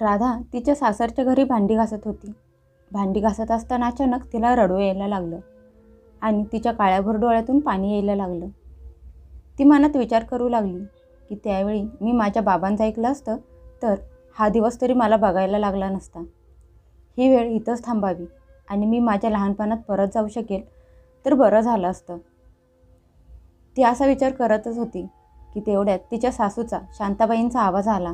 राधा तिच्या सासरच्या घरी भांडी घासत होती. भांडी घासत असताना अचानक तिला रडू यायला लागलं आणि तिच्या काळ्याभर डोळ्यातून पाणी यायला लागलं. ती मनात विचार करू लागली की त्यावेळी मी माझ्या बाबांचं ऐकलं असतं तर हा दिवस तरी मला बघायला लागला नसता. ही वेळ इथंच थांबावी आणि मी माझ्या लहानपणात परत जाऊ शकेल तर बरं झालं असतं. ती असा विचार करतच होती की तेवढ्यात तिच्या सासूचा शांताबाईंचा आवाज आला.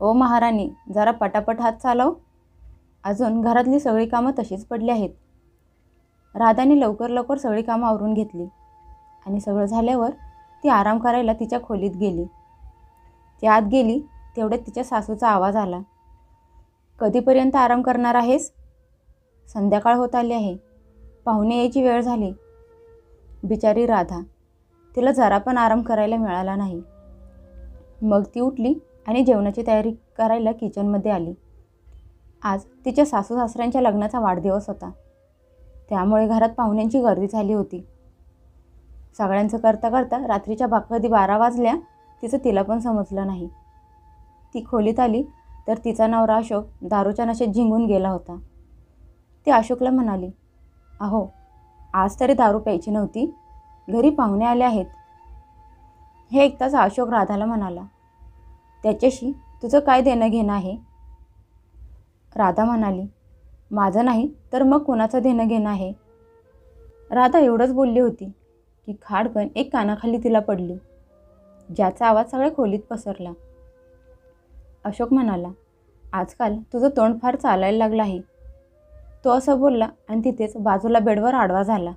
ओ महाराणी जरा पटापट हात चालव. अजून घरातली सगळी कामं तशीच पडली आहेत. राधाने लवकर लवकर सगळी कामं आवरून घेतली आणि सगळं झाल्यावर ती आराम करायला तिच्या खोलीत गेली. ती आत गेली तेवढ्यात तिच्या सासूचा आवाज आला. कधीपर्यंत आराम करणार आहेस? संध्याकाळ होत आली आहे. पाहुणे यायची वेळ झाली. बिचारी राधा तिला जरा पण आराम करायला मिळाला नाही. मग ती उठली आणि जेवणाची तयारी करायला किचनमध्ये आली. आज तिच्या सासू सासऱ्यांच्या लग्नाचा वाढदिवस होता. त्यामुळे घरात पाहुण्यांची गर्दी झाली होती. सगळ्यांचं करता करता रात्रीच्या बा कधी बारा वाजल्या तिचं तिला पण समजलं नाही. ती खोलीत आली तर तिचा नवरा अशोक दारूच्या नशेत झिंगून गेला होता. ती अशोकला म्हणाली अहो आज तरी दारू प्यायची नव्हती. घरी पाहुणे आले आहेत. हे ऐकताच अशोक राधाला म्हणाला त्याच्याशी तुझं काय देणं घेणं आहे? राधा म्हणाली माझं नाही तर मग कुणाचं देणं घेणं आहे? राधा एवढंच बोलली होती की खाडकन एक कानाखाली तिला पडली ज्याचा आवाज सगळ्या खोलीत पसरला. अशोक म्हणाला आजकाल तुझं तोंड फार चालायला लागलं आहे. तो असं बोलला आणि तिथेच बाजूला बेडवर आडवा झाला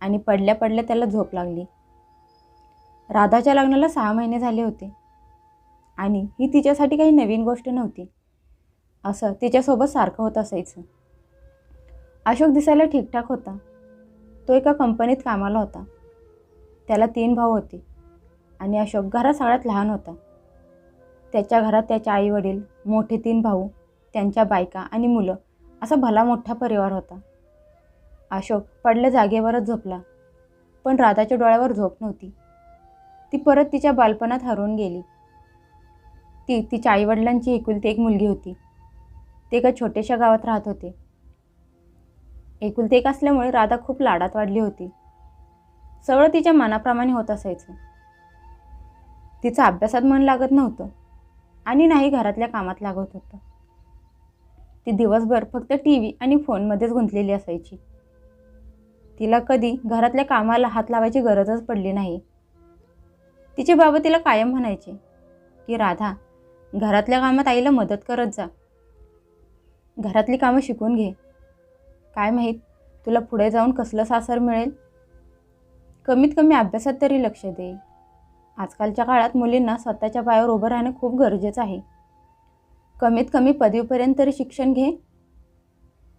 आणि पडल्या पडल्या त्याला झोप लागली. राधाच्या लग्नाला सहा महिने झाले होते. आणि ही तिच्यासाठी काही नवीन गोष्ट नव्हती. असं तिच्यासोबत सारखं होत असायचं. अशोक दिसायला ठीकठाक होता. तो एका कंपनीत कामाला होता. त्याला तीन भाऊ होते आणि अशोक घरात सगळ्यात लहान होता. त्याच्या घरात त्याचे आई वडील मोठे तीन भाऊ त्यांच्या बायका आणि मुलं असा भला मोठा परिवार होता. अशोक पडल्या जागेवरच झोपला पण राधाच्या डोळ्यावर झोप नव्हती. ती परत तिच्या बालपणात हरवून गेली. ती तिच्या आईवडिलांची एकुलती एक मुलगी होती. ते एका छोट्याशा गावात राहत होते. एकुलती एक असल्यामुळे राधा खूप लाडात वाढली होती. सगळं तिच्या मनाप्रमाणे होत असायचं. तिचं अभ्यासात मन लागत नव्हतं आणि नाही घरातल्या कामात लागत होतं. ती दिवसभर फक्त टी व्ही आणि फोनमध्येच गुंतलेली असायची. तिला कधी घरातल्या कामाला हात लावायची गरजच पडली नाही. तिचे बाबा तिला कायम म्हणायचे की राधा घरातल्या कामात आईला मदत करत जा. घरातली कामं शिकून घे. काय माहीत तुला पुढे जाऊन कसलं सासर मिळेल? कमीत कमी अभ्यासात तरी लक्ष दे. आजकालच्या काळात मुलींना स्वतःच्या पायावर उभं राहणं खूप गरजेचं आहे. कमीत कमी पदवीपर्यंत तरी शिक्षण घे.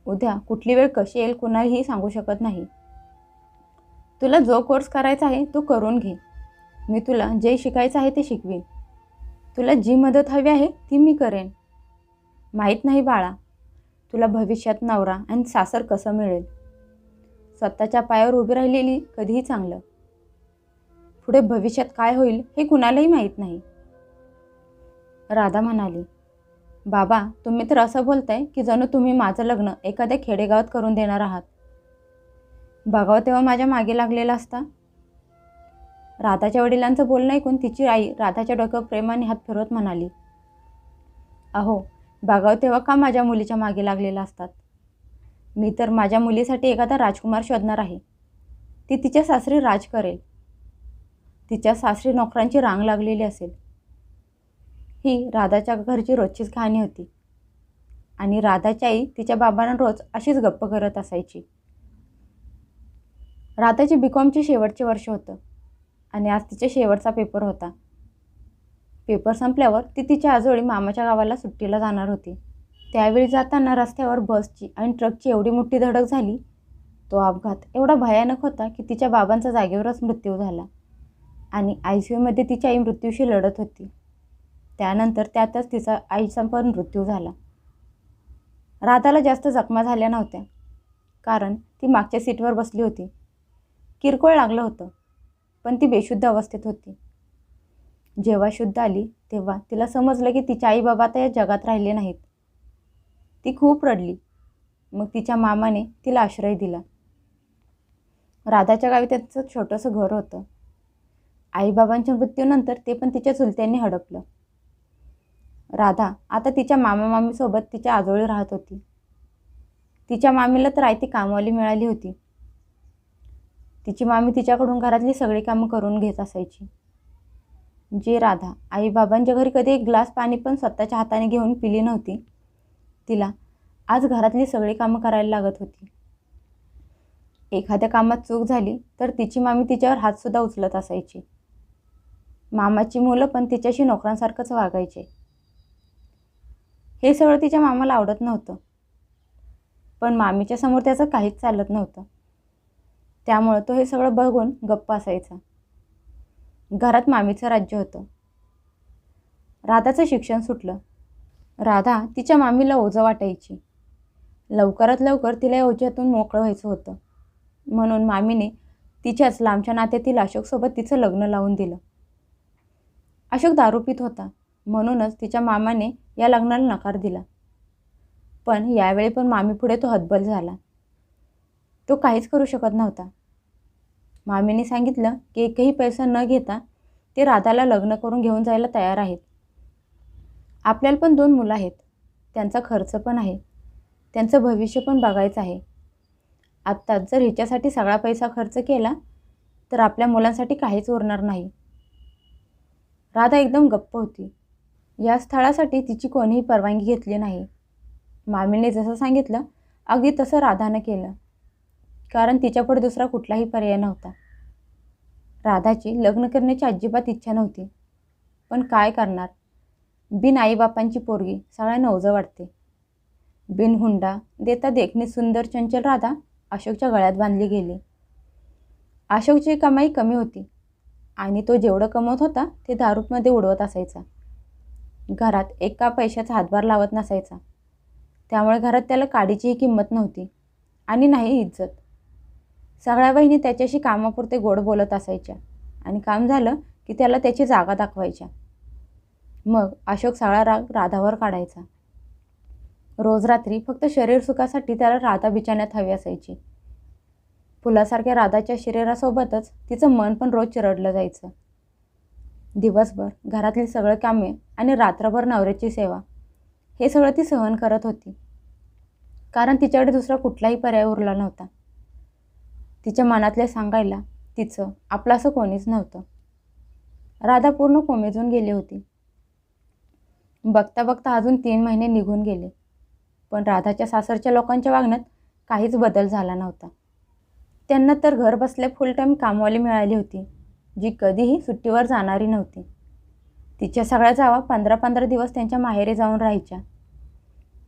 उद्या कुठली वेळ कशी येईल कुणालाही सांगू शकत नाही. तुला जो कोर्स करायचा आहे तो करून घे. मी तुला जे शिकायचं आहे ते शिकवीन. तुला जी मदत हवी आहे ती मी करेन. माहीत नाही बाळा तुला भविष्यात नवरा आणि सासर कसं मिळेल? स्वतःच्या पायावर उभी राहिलेली कधीही चांगलं. पुढे भविष्यात काय होईल हे कुणालाही माहीत नाही. राधा म्हणाली बाबा तुम्ही तर असं बोलताय की जणू तुम्ही माझं लग्न एखाद्या खेडेगावात करून देणार आहात. बघावं तेव्हा माझ्या मागे लागलेला असता राधाच्या वडिलांचं बोलणं ऐकून तिची आई राधाच्या डोक्यावर प्रेमाने हात फिरवत म्हणाली अहो बागाव तेव्हा का माझ्या मुलीच्या मागे लागलेला असतात? मी तर माझ्या मुलीसाठी एखादा राजकुमार शोधणार आहे. ती तिच्या सासरी राज करेल. तिच्या सासरी नोकरांची रांग लागलेली असेल. ही राधाच्या घरची रोजचीच कहाणी होती. आणि राधाची आई तिच्या बाबांना रोज अशीच गप्प करत असायची. राधाची बी कॉमचे शेवटचे वर्ष होतं. आणि आज तिच्या शेवटचा पेपर होता. पेपर संपल्यावर ती तिच्या आजोळी मामाच्या गावाला सुट्टीला जाणार होती. त्यावेळी जाताना रस्त्यावर बसची आणि ट्रकची एवढी मोठी धडक झाली तो अपघात एवढा भयानक होता की तिच्या बाबांचा जागेवरच मृत्यू झाला आणि आय सी यूमध्ये तिची आई मृत्यूशी लढत होती. त्यानंतर त्यातच तिचा आईचा पण मृत्यू झाला. राधाला जास्त जखमा झाल्या नव्हत्या कारण ती मागच्या सीटवर बसली होती. किरकोळ लागलं होतं. पण ती बेशुद्ध अवस्थेत होती. जेव्हा शुद्ध आली तेव्हा तिला समजलं की तिच्या आई बाबा आता या जगात राहिले नाहीत. ती खूप रडली. मग तिच्या मामाने तिला आश्रय दिला. राधाच्या गावी त्यांचं छोटंसं घर होतं. आईबाबांच्या मृत्यूनंतर ते पण तिच्या चुलत्यांनी हडपलं. राधा आता तिच्या मामा मामीसोबत तिच्या आजोळी राहत होती. तिच्या मामीला तर आयती कामवाली मिळाली होती. तिची मामी तिच्याकडून घरातली सगळी कामं करून घेत असायची. जी राधा आईबाबांच्या घरी कधी एक ग्लास पाणी पण स्वतःच्या हाताने घेऊन पिली नव्हती. तिला आज घरातली सगळी कामं करायला लागत होती. एखाद्या कामात चूक झाली तर तिची मामी तिच्यावर हातसुद्धा उचलत असायची. मामाची मुलं पण तिच्याशी नोकरांसारखंच वागायचे. हे सगळं तिच्या मामाला आवडत नव्हतं. पण मामीच्या समोर त्याचं काहीच चालत नव्हतं. त्यामुळं तो हे सगळं बघून गप्प असायचा. घरात मामीचं राज्य होतं. राधाचं शिक्षण सुटलं. राधा तिच्या मामीला ओझं वाटायची. लवकरात लवकर तिला ओझ्यातून मोकळं व्हायचं होतं. म्हणून मामीने तिच्याच लांबच्या नात्यातील अशोकसोबत तिचं लग्न लावून दिलं. अशोक दारू पित होता. म्हणूनच तिच्या मामाने या लग्नाला नकार दिला. पण यावेळी पण मामीपुढे तो हतबल झाला. तो काहीच करू शकत नव्हता. मामीने सांगितलं की एकही पैसा न घेता ते राधाला लग्न करून घेऊन जायला तयार आहेत. आपल्याला पण दोन मुलं आहेत. त्यांचा खर्च पण आहे. त्यांचं भविष्य पण बघायचं आहे. आत्ताच जर हिच्यासाठी सगळा पैसा खर्च केला तर आपल्या मुलांसाठी काहीच उरणार नाही. राधा एकदम गप्प होती. या स्थळासाठी तिची कोणीही परवानगी घेतली नाही. मामीने जसं सांगितलं अगदी तसं राधानं केलं. कारण तिच्यापुढे दुसरा कुठलाही पर्याय नव्हता. राधाची लग्न करण्याची अजिबात इच्छा नव्हती. पण काय करणार? बिन आईबापांची पोरगी सगळ्या नवजं वाटते बिन हुंडा देता देखणी सुंदर चंचल राधा अशोकच्या गळ्यात बांधली गेली. अशोकची कमाई कमी होती. आणि तो जेवढं कमवत होता ते दारूमध्ये उडवत असायचा. घरात एका पैशाचा हातभार लावत नसायचा. त्यामुळे घरात त्याला काडीचीही किंमत नव्हती आणि नाही इज्जत. सगळ्या बहिणी त्याच्याशी कामापुरते गोड बोलत असायच्या. आणि काम झालं की त्याला त्याची जागा दाखवायच्या. मग अशोक सगळा राग राधावर काढायचा. रोज रात्री फक्त शरीर सुखासाठी त्याला राधा बिचाण्यात हवी असायची. फुलासारख्या राधाच्या शरीरासोबतच तिचं मन पण रोज चिरडलं जायचं. दिवसभर घरातली सगळं कामे आणि रात्रभर नवऱ्याची सेवा हे सगळं ती सहन करत होती. कारण तिच्याकडे दुसरा कुठलाही पर्याय उरला नव्हता. तिच्या मनातले सांगायला तिचं आपलं असं कोणीच नव्हतं. राधा पूर्ण कोमेजून गेली होती. बघता बघता अजून तीन महिने निघून गेले पण राधाच्या सासरच्या लोकांच्या वागण्यात काहीच बदल झाला नव्हता. त्यांना तर घर बसल्या फुल टाईम कामवाली मिळाली होती जी कधीही सुट्टीवर जाणारी नव्हती. तिच्या सगळ्या जावा पंधरा पंधरा दिवस त्यांच्या माहेरी जाऊन राहायच्या.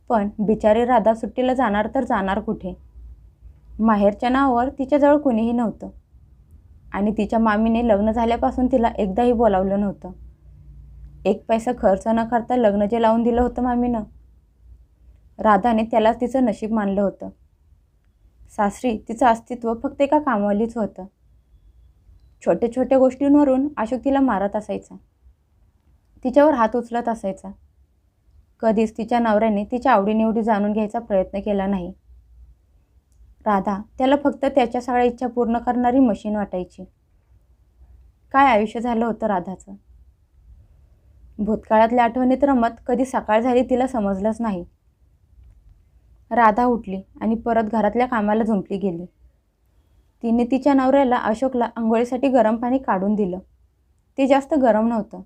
पण बिचारी राधा सुट्टीला जाणार तर जाणार कुठे? माहेरच्या नावावर तिच्याजवळ कुणीही नव्हतं. आणि तिच्या मामीने लग्न झाल्यापासून तिला एकदाही बोलावलं नव्हतं. एक पैसा खर्च न करता लग्न जे लावून दिलं होतं मामीनं राधाने त्यालाच तिचं नशीब मानलं होतं. सासरी तिचं अस्तित्व फक्त एका कामवालीच होतं. छोट्या छोट्या गोष्टींवरून अशोक तिला मारत असायचा. तिच्यावर हात उचलत असायचा. कधीच तिच्या नवऱ्याने तिच्या आवडीनिवडी जाणून घ्यायचा प्रयत्न केला नाही. राधा त्याला फक्त त्याच्या सगळ्या इच्छा पूर्ण करणारी मशीन वाटायची. काय आयुष्य झालं होतं राधाचं? भूतकाळातल्या आठवणीत रमत कधी सकाळ झाली तिला समजलंच नाही. राधा उठली आणि परत घरातल्या कामाला झुंपली गेली. तिने तिच्या नवऱ्याला अशोकला आंघोळीसाठी गरम पाणी काढून दिलं. ते जास्त गरम नव्हतं.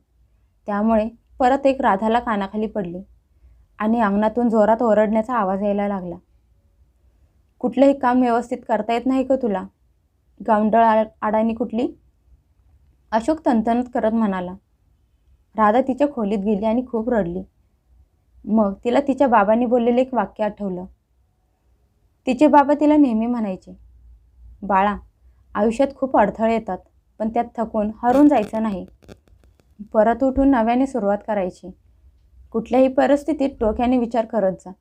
त्यामुळे परत एक राधाला कानाखाली पडली आणि अंगणातून जोरात ओरडण्याचा आवाज यायला लागला. कुठलंही काम व्यवस्थित करता येत नाही का तुला? गावंडळ आडानी कुठली? अशोक तनतनत करत म्हणाला. राधा तिच्या खोलीत गेली आणि खूप रडली. मग तिला तिच्या बाबांनी बोललेलं एक वाक्य आठवलं. तिचे बाबा तिला नेहमी म्हणायचे बाळा आयुष्यात खूप अडथळे येतात पण त्यात थकून हरून जायचं नाही. परत उठून नव्याने सुरुवात करायची. कुठल्याही परिस्थितीत डोक्याने विचार करत जा.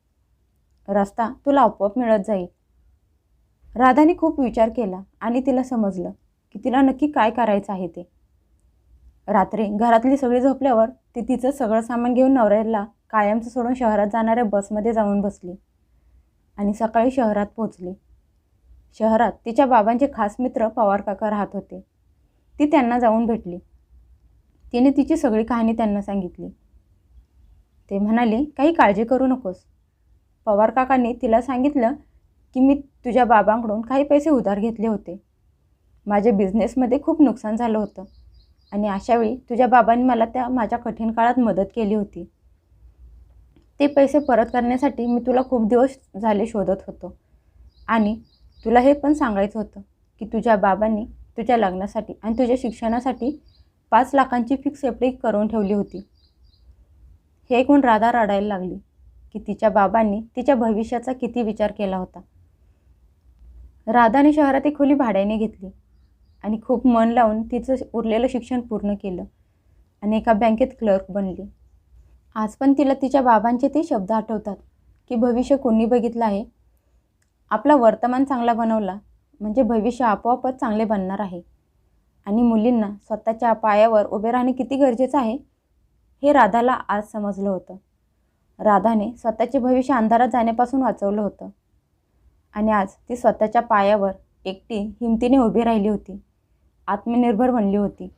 रस्ता तुला आपोआप मिळत जाईल. राधाने खूप विचार केला आणि तिला समजलं की तिला नक्की काय करायचं आहे ते. रात्री घरातली सगळी झोपल्यावर ती तिचं सगळं सामान घेऊन नवऱ्याला कायमचं सोडून शहरात जाणाऱ्या बसमध्ये जाऊन बसली आणि सकाळी शहरात पोचली शहरात तिच्या बाबांचे खास मित्र पवार काका राहत होते. ती त्यांना जाऊन भेटली. तिने तिची सगळी कहाणी त्यांना सांगितली. ते म्हणाले काही काळजी करू नकोस पवार काकांनी तिला सांगितलं की मी तुझ्या बाबांकडून काही पैसे उधार घेतले होते. माझ्या बिझनेसमध्ये खूप नुकसान झालं होतं. आणि अशावेळी तुझ्या बाबांनी मला त्या माझ्या कठीण काळात मदत केली होती. ते पैसे परत करण्यासाठी मी तुला खूप दिवस झाले शोधत होतो. आणि तुला हे पण सांगायचं होतं की तुझ्या बाबांनी तुझ्या लग्नासाठी आणि तुझ्या शिक्षणासाठी पाच लाखांची फिक्स एफ करून ठेवली होती. हे ऐकून राधा रडायला लागली की तिच्या बाबांनी तिच्या भविष्याचा किती विचार केला होता. राधाने शहरात एक खोली भाड्याने घेतली आणि खूप मन लावून तिचं उरलेलं शिक्षण पूर्ण केलं आणि एका बँकेत क्लर्क बनली. आज पण तिला तिच्या बाबांचे ते शब्द आठवतात की भविष्य कोणी बघितलं आहे? आपला वर्तमान चांगला बनवला म्हणजे भविष्य आपोआपच चांगले बनणार आहे. आणि मुलींना स्वतःच्या पायावर उभे राहणे किती गरजेचं आहे? हे राधाला आज समजलं होतं. राधाने स्वतःचे भविष्य अंधारात जाण्यापासून वाचवलं होतं. आणि आज ती स्वतःच्या पायावर एकटी हिमतीने उभी राहिली होती. आत्मनिर्भर बनली होती.